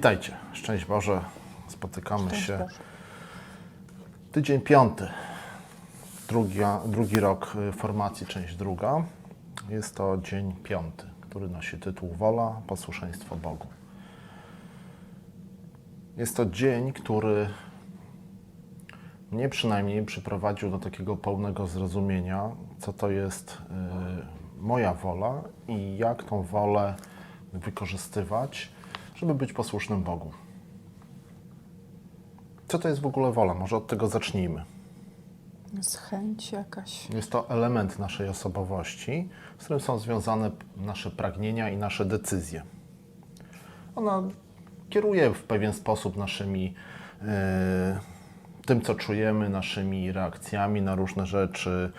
Witajcie, szczęść Boże, spotykamy Szczęść się. Boże. Tydzień piąty, drugia, drugi rok y, formacji, część druga. Jest to dzień piąty, który nosi tytuł Wola, posłuszeństwo Bogu. Jest to dzień, który mnie przynajmniej przyprowadził do takiego pełnego zrozumienia, co to jest y, moja wola i jak tą wolę wykorzystywać, żeby być posłusznym Bogu. Co to jest w ogóle wola? Może od tego zacznijmy. Jest chęć jakaś. Jest to element naszej osobowości, z którym są związane nasze pragnienia i nasze decyzje. Ona kieruje w pewien sposób naszymi, e, tym, co czujemy, naszymi reakcjami na różne rzeczy,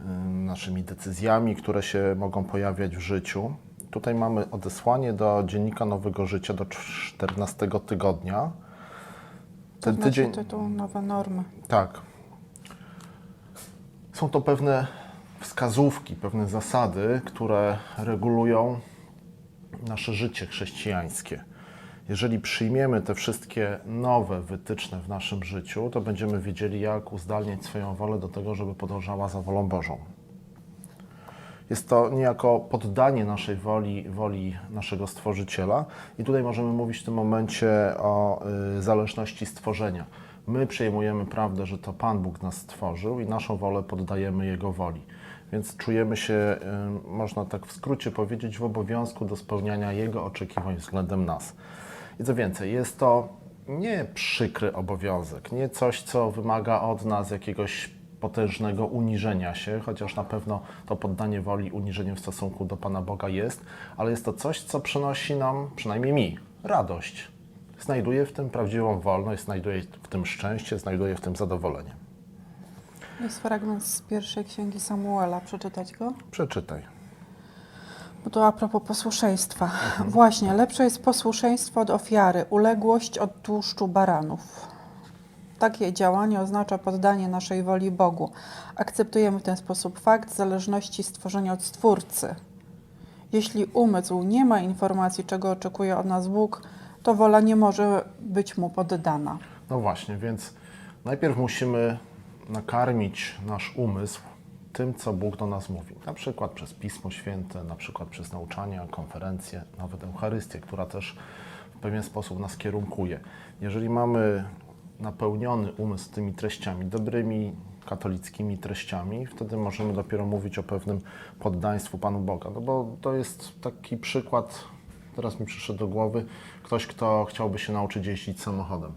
e, naszymi decyzjami, które się mogą pojawiać w życiu. Tutaj mamy odesłanie do Dziennika Nowego Życia do 14 tygodnia. To Ten znaczy tydzień, tytuł Nowe normy. tak. Są to pewne wskazówki, pewne zasady, które regulują nasze życie chrześcijańskie. Jeżeli przyjmiemy te wszystkie nowe wytyczne w naszym życiu, to będziemy wiedzieli, jak uzdalniać swoją wolę do tego, żeby podążała za wolą Bożą. Jest to niejako poddanie naszej woli, woli naszego Stworzyciela. I tutaj możemy mówić w tym momencie o y, zależności stworzenia. My przyjmujemy prawdę, że to Pan Bóg nas stworzył i naszą wolę poddajemy Jego woli. Więc czujemy się, y, można tak w skrócie powiedzieć, w obowiązku do spełniania Jego oczekiwań względem nas. I co więcej, jest to nie przykry obowiązek, nie coś, co wymaga od nas jakiegoś potężnego uniżenia się, chociaż na pewno to poddanie woli uniżeniem w stosunku do Pana Boga jest, ale jest to coś, co przynosi nam, przynajmniej mi, radość. Znajduję w tym prawdziwą wolność, znajduję w tym szczęście, znajduję w tym zadowolenie. Jest fragment z pierwszej księgi Samuela. Przeczytać go? Przeczytaj. Bo to a propos posłuszeństwa. Właśnie, lepsze jest posłuszeństwo od ofiary, uległość od tłuszczu baranów. Takie działanie oznacza poddanie naszej woli Bogu. Akceptujemy w ten sposób fakt zależności stworzenia od Stwórcy. Jeśli umysł nie ma informacji, czego oczekuje od nas Bóg, to wola nie może być mu poddana. No właśnie, więc najpierw musimy nakarmić nasz umysł tym, co Bóg do nas mówi. Na przykład przez Pismo Święte, na przykład przez nauczania, konferencje, nawet Eucharystię, która też w pewien sposób nas kierunkuje. Jeżeli mamy napełniony umysł tymi treściami, dobrymi katolickimi treściami, wtedy możemy dopiero mówić o pewnym poddaństwu Panu Boga. No bo to jest taki przykład, teraz mi przyszedł do głowy, ktoś, kto chciałby się nauczyć jeździć samochodem.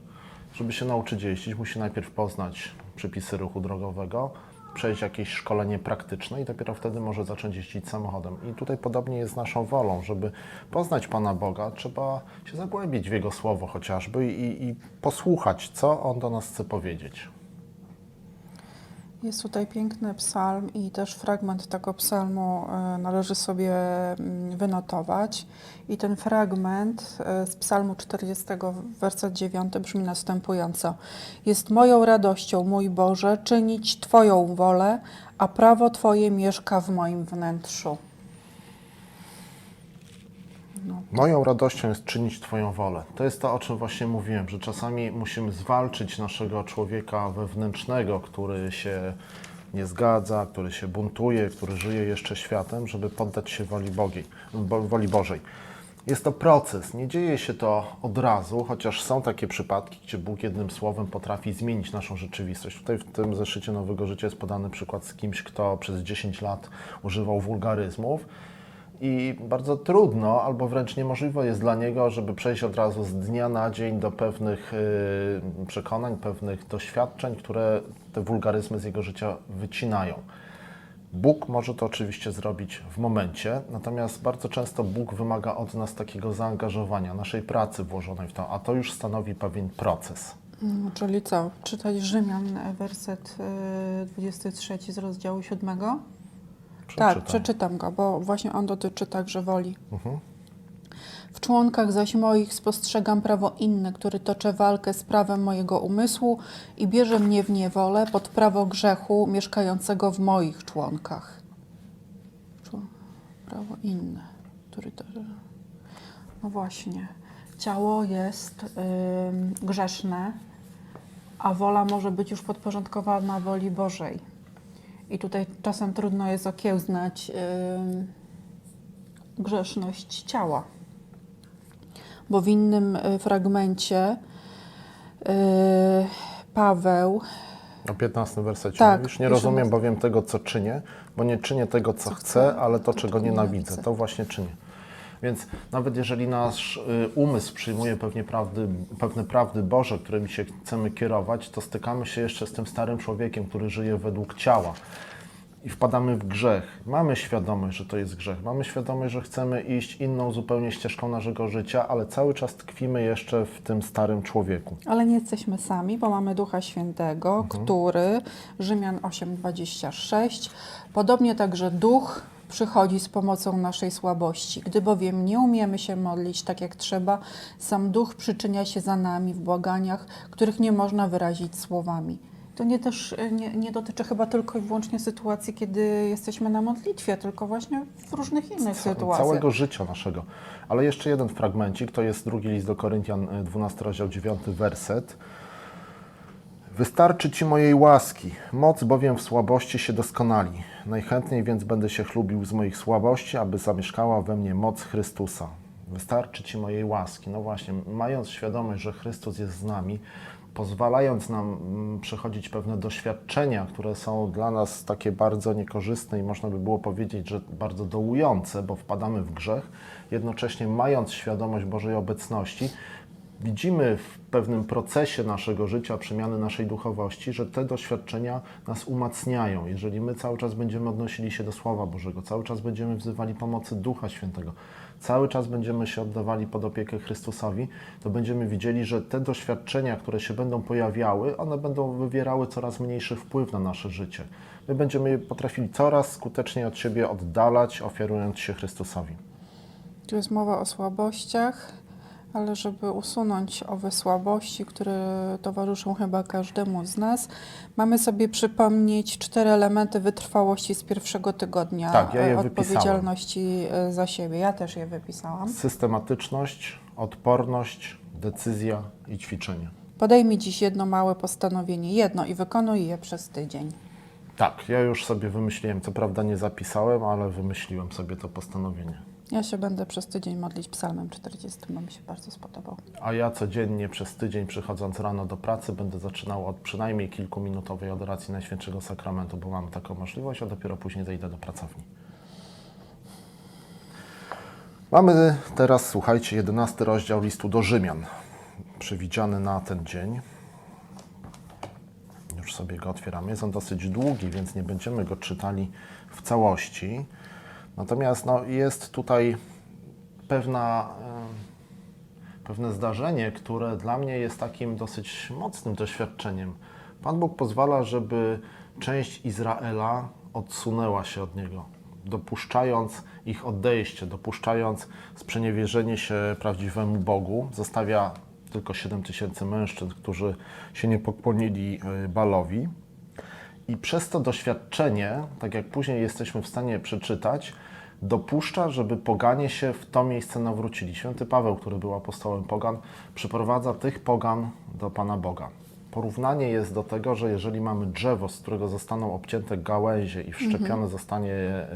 Żeby się nauczyć jeździć, musi najpierw poznać przepisy ruchu drogowego, przejść jakieś szkolenie praktyczne i dopiero wtedy może zacząć jeździć samochodem. I tutaj podobnie jest z naszą wolą, żeby poznać Pana Boga, trzeba się zagłębić w Jego Słowo chociażby i, i posłuchać, co On do nas chce powiedzieć. Jest tutaj piękny psalm i też fragment tego psalmu e, należy sobie mm, wynotować. I ten fragment e, z psalmu 40, werset 9 brzmi następująco. Jest moją radością, mój Boże, czynić Twoją wolę, a prawo Twoje mieszka w moim wnętrzu. Moją radością jest czynić Twoją wolę. To jest to, o czym właśnie mówiłem, że czasami musimy zwalczyć naszego człowieka wewnętrznego, który się nie zgadza, który się buntuje, który żyje jeszcze światem, żeby poddać się woli, Bogiej, bo, woli Bożej. Jest to proces, nie dzieje się to od razu, chociaż są takie przypadki, gdzie Bóg jednym słowem potrafi zmienić naszą rzeczywistość. Tutaj w tym zeszycie Nowego Życia jest podany przykład z kimś, kto przez 10 lat używał wulgaryzmów i bardzo trudno, albo wręcz niemożliwe jest dla niego, żeby przejść od razu z dnia na dzień do pewnych y, przekonań, pewnych doświadczeń, które te wulgaryzmy z jego życia wycinają. Bóg może to oczywiście zrobić w momencie, natomiast bardzo często Bóg wymaga od nas takiego zaangażowania, naszej pracy włożonej w to, a to już stanowi pewien proces. Mm, Czyli co? Czytać Rzymian, e, werset e, 23 z rozdziału 7? Tak, Przeczytaj. przeczytam go, bo właśnie on dotyczy także woli. W członkach zaś moich spostrzegam prawo inne, który toczy walkę z prawem mojego umysłu i bierze mnie w niewolę pod prawo grzechu mieszkającego w moich członkach. Czło- Prawo inne, który to... No właśnie. Ciało jest ym, grzeszne, a wola może być już podporządkowana woli Bożej. I tutaj czasem trudno jest okiełznać ym, grzeszność ciała. Bo w innym y, fragmencie y, Paweł O 15 wersecie Tak, mówisz, nie rozumiem bowiem tego, co czynię, bo nie czynię tego, co, chcę, ale to, czego nienawidzę. To właśnie czynię. Więc nawet jeżeli nasz y, umysł przyjmuje pewnie prawdy, pewne prawdy Boże, którymi się chcemy kierować, to stykamy się jeszcze z tym starym człowiekiem, który żyje według ciała. I wpadamy w grzech. Mamy świadomość, że to jest grzech. Mamy świadomość, że chcemy iść inną zupełnie ścieżką naszego życia, ale cały czas tkwimy jeszcze w tym starym człowieku. Ale nie jesteśmy sami, bo mamy Ducha Świętego, który, Rzymian 8:26, podobnie także Duch przychodzi z pomocą naszej słabości. Gdy bowiem nie umiemy się modlić tak jak trzeba, sam Duch przyczynia się za nami w błaganiach, których nie można wyrazić słowami. To nie też e, nie, nie dotyczy chyba tylko i wyłącznie sytuacji, kiedy jesteśmy na modlitwie, tylko właśnie w różnych innych sytuacjach. całego życia naszego. Ale jeszcze jeden fragmencik, to jest drugi list do Koryntian, y, 12 rozdział, 9 werset. Wystarczy Ci mojej łaski, moc bowiem w słabości się doskonali. Najchętniej więc będę się chlubił z moich słabości, aby zamieszkała we mnie moc Chrystusa. Wystarczy Ci mojej łaski. No właśnie, mając świadomość, że Chrystus jest z nami, pozwalając nam mm, przechodzić pewne doświadczenia, które są dla nas takie bardzo niekorzystne i można by było powiedzieć, że bardzo dołujące, bo wpadamy w grzech, jednocześnie mając świadomość Bożej obecności, widzimy w pewnym procesie naszego życia, przemiany naszej duchowości, że te doświadczenia nas umacniają. Jeżeli my cały czas będziemy odnosili się do Słowa Bożego, cały czas będziemy wzywali pomocy Ducha Świętego, cały czas będziemy się oddawali pod opiekę Chrystusowi, to będziemy widzieli, że te doświadczenia, które się będą pojawiały, one będą wywierały coraz mniejszy wpływ na nasze życie. My będziemy je potrafili coraz skuteczniej od siebie oddalać, ofiarując się Chrystusowi. Tu jest mowa o słabościach, ale żeby usunąć owe słabości, które towarzyszą chyba każdemu z nas, mamy sobie przypomnieć cztery elementy wytrwałości z pierwszego tygodnia Tak, ja je e, wypisałem. odpowiedzialności e, za siebie. Ja też je wypisałam. Systematyczność, odporność, decyzja i ćwiczenie. Podejmij dziś jedno małe postanowienie, jedno i wykonuj je przez tydzień. Tak, ja już sobie wymyśliłem, co prawda nie zapisałem, ale wymyśliłem sobie to postanowienie. Ja się będę przez tydzień modlić psalmem 40, bo mi się bardzo spodobał. A ja codziennie przez tydzień przychodząc rano do pracy będę zaczynał od przynajmniej kilkuminutowej adoracji Najświętszego Sakramentu, bo mam taką możliwość, a dopiero później zejdę do pracowni. Mamy teraz, słuchajcie, 11 rozdział listu do Rzymian, przewidziany na ten dzień. Już sobie go otwieramy. Jest on dosyć długi, więc nie będziemy go czytali w całości. Natomiast no, jest tutaj pewna, pewne zdarzenie, które dla mnie jest takim dosyć mocnym doświadczeniem. Pan Bóg pozwala, żeby część Izraela odsunęła się od Niego, dopuszczając ich odejście, dopuszczając sprzeniewierzenie się prawdziwemu Bogu. Zostawia tylko 7 tysięcy mężczyzn, którzy się nie pokłonili e, Balowi. I przez to doświadczenie, tak jak później jesteśmy w stanie przeczytać, dopuszcza, żeby poganie się w to miejsce nawrócili. Święty Paweł, który był apostołem pogan, przyprowadza tych pogan do Pana Boga. Porównanie jest do tego, że jeżeli mamy drzewo, z którego zostaną obcięte gałęzie i wszczepione zostanie e,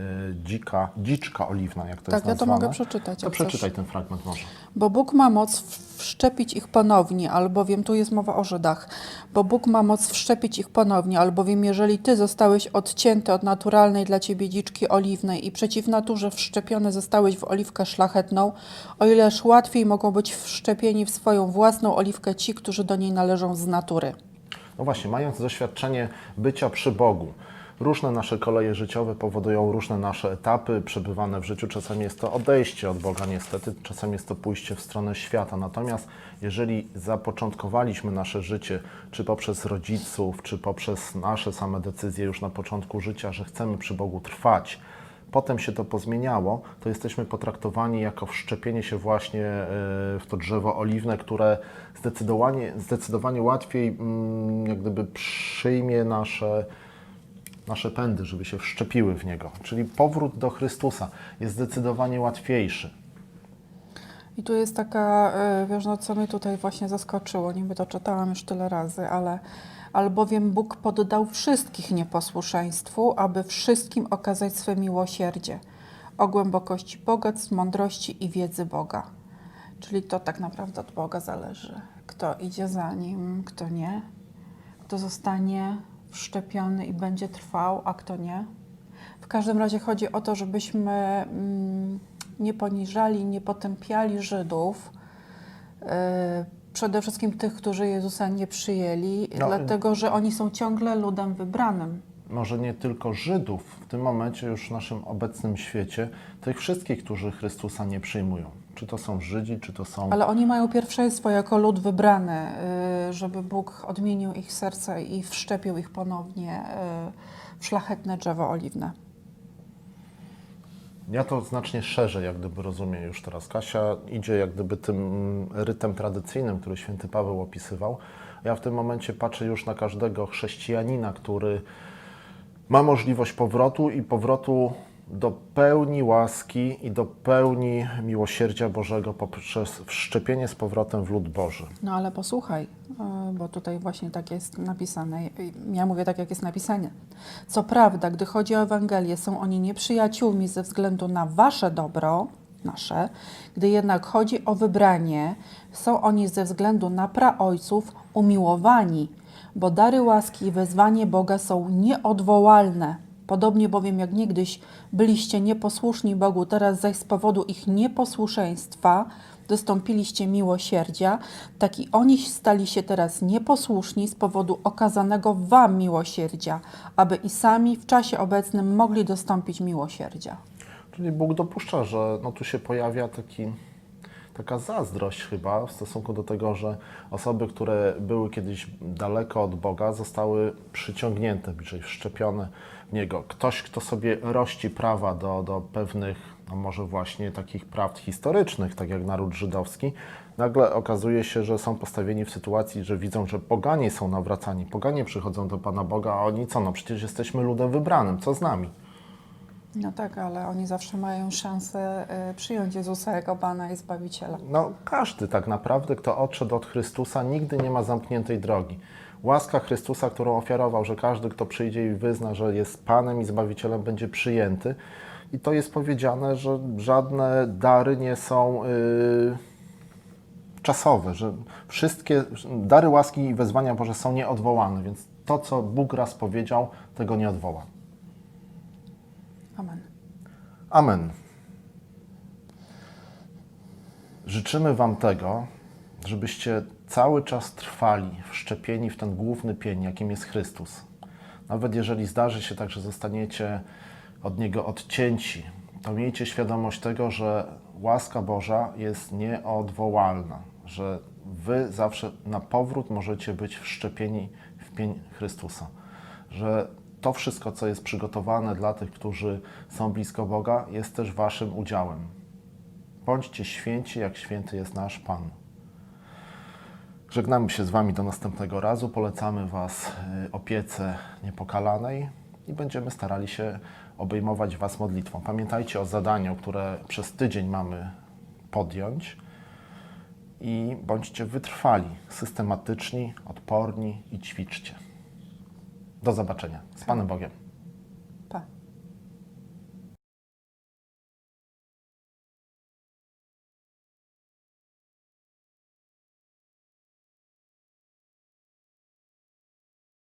dzika, dziczka oliwna, jak to Mhm. Tak, jest ja to nazwane, mogę przeczytać, To jak chcesz. przeczytaj ten fragment może. Bo Bóg ma moc wszczepić ich ponownie, albowiem tu jest mowa o Żydach. Bo Bóg ma moc wszczepić ich ponownie, albowiem jeżeli ty zostałeś odcięty od naturalnej dla ciebie dziczki oliwnej i przeciw naturze wszczepiony zostałeś w oliwkę szlachetną, o ileż łatwiej mogą być wszczepieni w swoją własną oliwkę ci, którzy do niej należą z natury. No właśnie, mając doświadczenie bycia przy Bogu, różne nasze koleje życiowe powodują różne nasze etapy przebywane w życiu. Czasami jest to odejście od Boga, niestety, czasami jest to pójście w stronę świata. Natomiast jeżeli zapoczątkowaliśmy nasze życie, czy poprzez rodziców, czy poprzez nasze same decyzje już na początku życia, że chcemy przy Bogu trwać, potem się to pozmieniało, to jesteśmy potraktowani jako wszczepienie się właśnie e, w to drzewo oliwne, które zdecydowanie, zdecydowanie łatwiej mm, jak gdyby przyjmie nasze, nasze pędy, żeby się wszczepiły w niego. Czyli powrót do Chrystusa jest zdecydowanie łatwiejszy. I tu jest taka, y, wiesz, no co mnie tutaj właśnie zaskoczyło, niby to czytałam już tyle razy, ale albowiem Bóg poddał wszystkich nieposłuszeństwu, aby wszystkim okazać swe miłosierdzie, o głębokości bogactw, mądrości i wiedzy Boga. Czyli to tak naprawdę od Boga zależy, kto idzie za Nim, kto nie, kto zostanie wszczepiony i będzie trwał, a kto nie. W każdym razie chodzi o to, żebyśmy mm, nie poniżali, nie potępiali Żydów, yy, przede wszystkim tych, którzy Jezusa nie przyjęli, No, dlatego że oni są ciągle ludem wybranym. Może nie tylko Żydów, w tym momencie już w naszym obecnym świecie, tych wszystkich, którzy Chrystusa nie przyjmują. Czy to są Żydzi, czy to są. Ale oni mają pierwszeństwo jako lud wybrany, yy, żeby Bóg odmienił ich serce i wszczepił ich ponownie yy, w szlachetne drzewo oliwne. Ja to znacznie szerzej, jak gdyby rozumiem już teraz. Kasia idzie jak gdyby tym rytem tradycyjnym, który święty Paweł opisywał. Ja w tym momencie patrzę już na każdego chrześcijanina, który ma możliwość powrotu i powrotu do pełni łaski i do pełni miłosierdzia Bożego poprzez wszczepienie z powrotem w lud Boży. No ale posłuchaj, yy, bo tutaj właśnie tak jest napisane. Ja mówię tak, jak jest napisane. Co prawda, gdy chodzi o Ewangelię, są oni nieprzyjaciółmi ze względu na wasze dobro, nasze, gdy jednak chodzi o wybranie, są oni ze względu na praojców umiłowani, bo dary łaski i wezwanie Boga są nieodwołalne. Podobnie bowiem jak niegdyś byliście nieposłuszni Bogu, teraz zaś z powodu ich nieposłuszeństwa dostąpiliście miłosierdzia, tak i oni stali się teraz nieposłuszni z powodu okazanego wam miłosierdzia, aby i sami w czasie obecnym mogli dostąpić miłosierdzia. Czyli Bóg dopuszcza, że no tu się pojawia taki, taka zazdrość chyba w stosunku do tego, że osoby, które były kiedyś daleko od Boga, zostały przyciągnięte, bliżej wszczepione Niego. Ktoś, kto sobie rości prawa do, do pewnych, no może właśnie takich prawd historycznych, tak jak naród żydowski, nagle okazuje się, że są postawieni w sytuacji, że widzą, że poganie są nawracani, poganie przychodzą do Pana Boga, a oni co, no przecież jesteśmy ludem wybranym, co z nami? No tak, ale oni zawsze mają szansę y, przyjąć Jezusa jako Pana i Zbawiciela. No, każdy tak naprawdę, kto odszedł od Chrystusa, nigdy nie ma zamkniętej drogi. Łaska Chrystusa, którą ofiarował, że każdy, kto przyjdzie i wyzna, że jest Panem i Zbawicielem, będzie przyjęty. I to jest powiedziane, że żadne dary nie są yy, czasowe, że wszystkie dary łaski i wezwania Boże są nieodwołane, więc to, co Bóg raz powiedział, tego nie odwoła. Amen. Amen. Życzymy Wam tego, żebyście cały czas trwali wszczepieni w ten główny pień, jakim jest Chrystus. Nawet jeżeli zdarzy się tak, że zostaniecie od Niego odcięci, to miejcie świadomość tego, że łaska Boża jest nieodwołalna, że Wy zawsze na powrót możecie być wszczepieni w pień Chrystusa, że to wszystko, co jest przygotowane dla tych, którzy są blisko Boga, jest też Waszym udziałem. Bądźcie święci, jak święty jest nasz Pan. Żegnamy się z Wami do następnego razu. Polecamy Was y, opiece niepokalanej i będziemy starali się obejmować Was modlitwą. Pamiętajcie o zadaniu, które przez tydzień mamy podjąć i bądźcie wytrwali, systematyczni, odporni i ćwiczcie. Do zobaczenia. Z Panem Bogiem.